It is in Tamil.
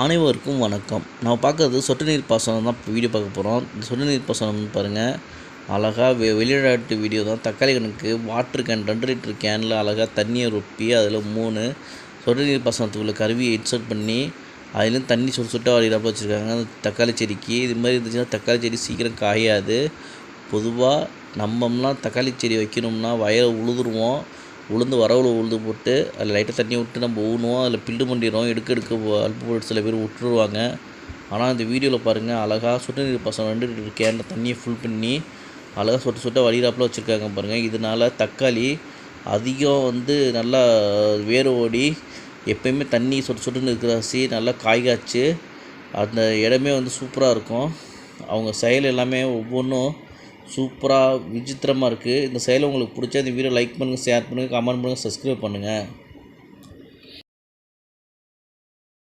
அனைவருக்கும் வணக்கம். நான் பார்க்குறது சொட்டு நீர் பாசனம் தான் இப்போ வீடியோ பார்க்க போகிறோம் இந்த சொட்டு நீர் பாசனம் பாருங்கள் அழகாக வெ வெளிநாட்டு வீடியோ தான். தக்காளி கணக்கு வாட்ரு கேன் ரெண்டு லிட்டர் கேனில் அழகாக தண்ணியை ரொப்பி அதில் மூணு சொட்டு நீர் பாசனத்துக்குள்ள கருவியை இன்சர்ட் பண்ணி அதுலேயும் தண்ணி சொட்டு சொட்டாக வழியிலாப்ப வச்சுருக்காங்க. அந்த தக்காளி செடிக்கு. இது மாதிரி இருந்துச்சுன்னா தக்காளி செடி சீக்கிரம் காயாது. பொதுவாக நம்மம்லாம் தக்காளி செடி வைக்கணும்னா வயலை உழுதுருவோம். உளுந்து வரவுல உளுந்து போட்டு அதில் லைட்டாக தண்ணி விட்டு நம்ம ஊனுவோம் அதில் பில்லு பண்ணிடுவோம் எடுக்க எடுக்க அல்பு போட்டு சில பேர் விட்டுருவாங்க. ஆனால் இந்த வீடியோவில் பாருங்கள் அழகாக சொட்டு நீர் பசங்க ரெண்டு லிட்டர் கேனில் தண்ணியை ஃபுல் பண்ணி அழகாக சொட்டு சொட்ட வடிகிறாப்பில் வச்சுருக்காங்க பாருங்கள் இதனால் தக்காளி அதிகம் வந்து நல்லா வேர் ஓடி எப்பயுமே தண்ணி சொட்டு சொட்டுன்னு இருக்கிறாசி நல்லா காய் காய்ச்சி அந்த இடமே வந்து சூப்பராக இருக்கும். அவங்க செயல் எல்லாமே ஒவ்வொன்றும் சூப்பராக விசித்திரமாக இருக்குது இந்த செயலை உங்களுக்கு பிடிச்சா இந்த வீடியோ லைக் பண்ணுங்கள் ஷேர் பண்ணுங்கள் கமெண்ட் பண்ணுங்கள் சப்ஸ்கிரைப் பண்ணுங்கள்